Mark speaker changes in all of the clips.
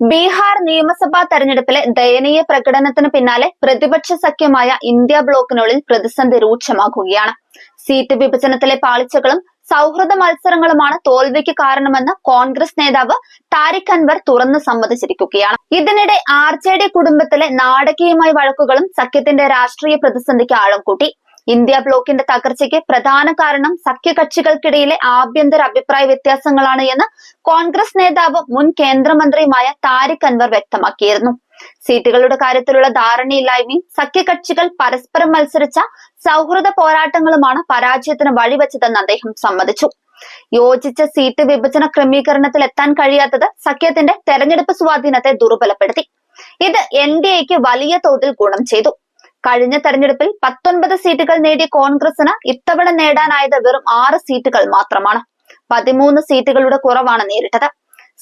Speaker 1: ബീഹാർ നിയമസഭാ തെരഞ്ഞെടുപ്പിലെ ദയനീയ പ്രകടനത്തിന് പിന്നാലെ പ്രതിപക്ഷ സഖ്യമായ ഇന്ത്യ ബ്ലോക്കിനുള്ളിൽ പ്രതിസന്ധി രൂക്ഷമാക്കുകയാണ് സീറ്റ് വിഭജനത്തിലെ പാളിച്ചകളും സൗഹൃദ മത്സരങ്ങളുമാണ് തോൽവിക്ക് കാരണമെന്ന് കോൺഗ്രസ് നേതാവ് താരിഖ് അൻവർ തുറന്നു സമ്മതിച്ചിരിക്കുകയാണ്. ഇതിനിടെ ആർ ജെ ഡി കുടുംബത്തിലെ നാടകീയമായ വഴക്കുകളും സഖ്യത്തിന്റെ രാഷ്ട്രീയ പ്രതിസന്ധിക്ക് ആഴം കൂട്ടി. ഇന്ത്യ ബ്ലോക്കിന്റെ തകർച്ചയ്ക്ക് പ്രധാന കാരണം സഖ്യകക്ഷികൾക്കിടയിലെ ആഭ്യന്തര അഭിപ്രായ വ്യത്യാസങ്ങളാണ് എന്ന് കോൺഗ്രസ് നേതാവ് മുൻ കേന്ദ്രമന്ത്രിയുമായ താരിഖ് അൻവർ വ്യക്തമാക്കിയിരുന്നു. സീറ്റുകളുടെ കാര്യത്തിലുള്ള ധാരണയില്ലായ്മയും സഖ്യകക്ഷികൾ പരസ്പരം മത്സരിച്ച സൗഹൃദ പോരാട്ടങ്ങളുമാണ് പരാജയത്തിന് വഴിവെച്ചതെന്ന് അദ്ദേഹം സമ്മതിച്ചു. യോജിച്ച സീറ്റ് വിഭജന ക്രമീകരണത്തിൽ എത്താൻ കഴിയാത്തത് സഖ്യത്തിന്റെ തെരഞ്ഞെടുപ്പ് സ്വാധീനത്തെ ദുർബലപ്പെടുത്തി. ഇത് എൻ ഡി എക്ക് വലിയ തോതിൽ ഗുണം ചെയ്തു. കഴിഞ്ഞ തെരഞ്ഞെടുപ്പിൽ പത്തൊൻപത് സീറ്റുകൾ നേടിയ കോൺഗ്രസിന് ഇത്തവണ നേടാനായത് വെറും ആറ് സീറ്റുകൾ മാത്രമാണ്. പതിമൂന്ന് സീറ്റുകളുടെ കുറവാണ് നേരിട്ടത്.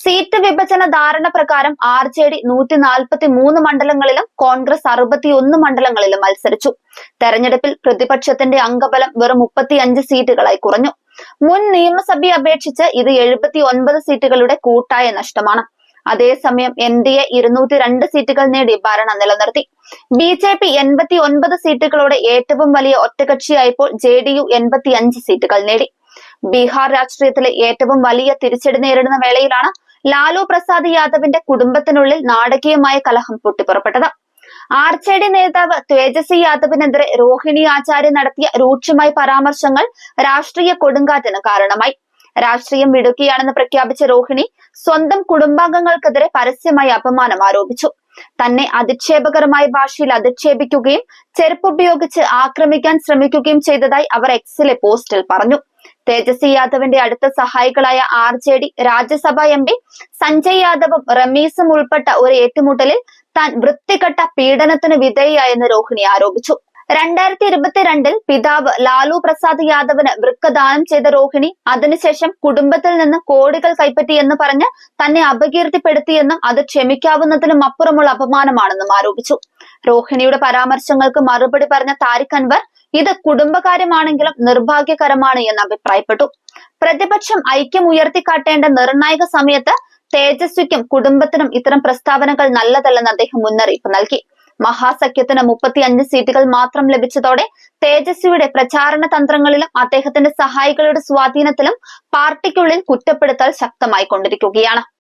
Speaker 1: സീറ്റ് വിഭജന ധാരണ പ്രകാരം ആർ ജെ ഡി നൂറ്റി നാൽപ്പത്തി മൂന്ന് മണ്ഡലങ്ങളിലും കോൺഗ്രസ് അറുപത്തിയൊന്ന് മണ്ഡലങ്ങളിലും മത്സരിച്ചു. തെരഞ്ഞെടുപ്പിൽ പ്രതിപക്ഷത്തിന്റെ അംഗബലം വെറും മുപ്പത്തിയഞ്ച് സീറ്റുകളായി കുറഞ്ഞു. മുൻ നിയമസഭയെ അപേക്ഷിച്ച് ഇത് എഴുപത്തി ഒൻപത് സീറ്റുകളുടെ കൂട്ടായ നഷ്ടമാണ്. അതേസമയം എൻ ഡി എ ഇരുന്നൂറ്റി രണ്ട് സീറ്റുകൾ നേടി ഭരണം നിലനിർത്തി. ബി ജെ പി എൺപത്തി ഒൻപത് സീറ്റുകളോടെ ഏറ്റവും വലിയ ഒറ്റകക്ഷിയായപ്പോൾ ജെ ഡി യു എൺപത്തി അഞ്ച് സീറ്റുകൾ നേടി. ബീഹാർ രാഷ്ട്രീയത്തിലെ ഏറ്റവും വലിയ തിരിച്ചടി നേരിടുന്ന വേളയിലാണ് ലാലു പ്രസാദ് യാദവിന്റെ കുടുംബത്തിനുള്ളിൽ നാടകീയമായ കലഹം പൊട്ടിപ്പുറപ്പെട്ടത്. ആർ ജെ ഡി നേതാവ് തേജസ്വി യാദവിനെതിരെ രോഹിണി ആചാര്യ നടത്തിയ രൂക്ഷമായ പരാമർശങ്ങൾ രാഷ്ട്രീയ കൊടുങ്കാറ്റിന് കാരണമായി. രാഷ്ട്രീയം വിടുകയാണെന്ന് പ്രഖ്യാപിച്ച രോഹിണി സ്വന്തം കുടുംബാംഗങ്ങൾക്കെതിരെ പരസ്യമായി അപമാനം ആരോപിച്ചു. തന്നെ അധിക്ഷേപകരമായ ഭാഷയിൽ അധിക്ഷേപിക്കുകയും ചെരുപ്പുപയോഗിച്ച് ആക്രമിക്കാൻ ശ്രമിക്കുകയും ചെയ്തതായി അവർ എക്സിലെ പോസ്റ്റിൽ പറഞ്ഞു. തേജസ്വി യാദവിന്റെ അടുത്ത സഹായികളായ R J D Rajya Sabha M P Sanjay യാദവും റമീസും ഉൾപ്പെട്ട ഒരു ഏറ്റുമുട്ടലിൽ താൻ വൃത്തികെട്ട പീഡനത്തിന് വിധേയായെന്ന് രോഹിണി ആരോപിച്ചു. രണ്ടായിരത്തി ഇരുപത്തിരണ്ടിൽ പിതാവ് ലാലു പ്രസാദ് യാദവിന് വൃക്ക ദാനം ചെയ്ത രോഹിണി അതിനുശേഷം കുടുംബത്തിൽ നിന്ന് കോടികൾ കൈപ്പറ്റിയെന്ന് പറഞ്ഞ് തന്നെ അപകീർത്തിപ്പെടുത്തിയെന്നും അത് ക്ഷമിക്കാവുന്നതിനും അപ്പുറമുള്ള അപമാനമാണെന്നും ആരോപിച്ചു. രോഹിണിയുടെ പരാമർശങ്ങൾക്ക് മറുപടി പറഞ്ഞ താരിഖ് അൻവർ ഇത് കുടുംബകാര്യമാണെങ്കിലും നിർഭാഗ്യകരമാണ് എന്ന് അഭിപ്രായപ്പെട്ടു. പ്രതിപക്ഷം ഐക്യം ഉയർത്തിക്കാട്ടേണ്ട നിർണായക സമയത്ത് തേജസ്വിക്കും കുടുംബത്തിനും ഇത്തരം പ്രസ്താവനകൾ നല്ലതല്ലെന്ന് അദ്ദേഹം മുന്നറിയിപ്പ് നൽകി. മഹാസഖ്യത്തിന് മുപ്പത്തിയഞ്ച് സീറ്റുകൾ മാത്രം ലഭിച്ചതോടെ തേജസ്വിയുടെ പ്രചാരണ തന്ത്രങ്ങളിലും അദ്ദേഹത്തിന്റെ സഹായികളുടെ സ്വാധീനത്തിലും പാർട്ടിക്കുള്ളിൽ കുറ്റപ്പെടുത്തൽ ശക്തമായി കൊണ്ടിരിക്കുകയാണ്